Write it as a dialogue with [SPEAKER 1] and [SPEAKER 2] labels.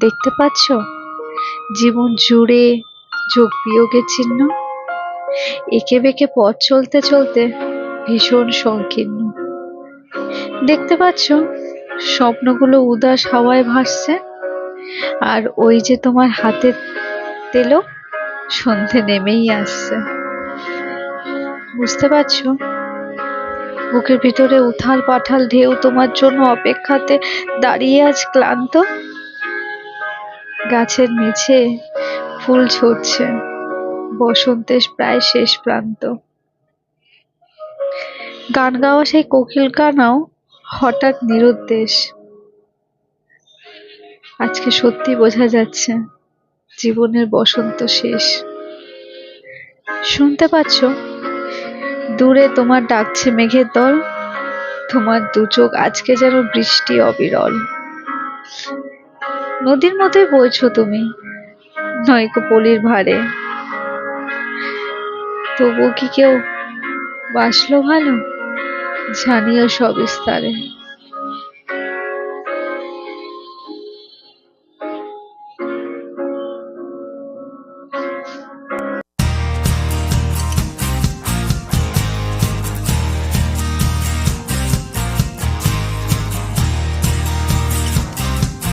[SPEAKER 1] দেখতে পাচ্ছ? জীবন জুড়ে যোগ বিয়োগের চিহ্ন। একে বেঁকে পথ চলতে চলতে ভীষণ সংকীর্ণ। দেখতে পাচ্ছ? স্বপ্নগুলো উদাস হাওয়ায় ভাসছে। আর ওই যে তোমার হাতে তেলো সন্ধে নেমেই আসছে। বুঝতে পারছ? বুকের ভিতরে উথাল পাঠাল ঢেউ তোমার জন্য অপেক্ষাতে দাঁড়িয়ে আজ ক্লান্ত। গাছের নিচে ফুল ঝরছে, বসন্তের প্রায় শেষ প্রান্ত। গান গাওয়া সেই কোকিল কানাও হঠাৎ নিরুদ্দেশ। আজকে সত্যি বোঝা যাচ্ছে জীবনের বসন্ত শেষ। শুনতে পাচ্ছ? দূরে তোমার ডাকছে মেঘের দল, তোমার দু চোখ আজকে যেন বৃষ্টি অবিরল। নদীর মতোই বইছো তুমি? নয়কো পলির ভারে তবু কি কেউ বাসলো ভালো? জানিও সবিস্তারে।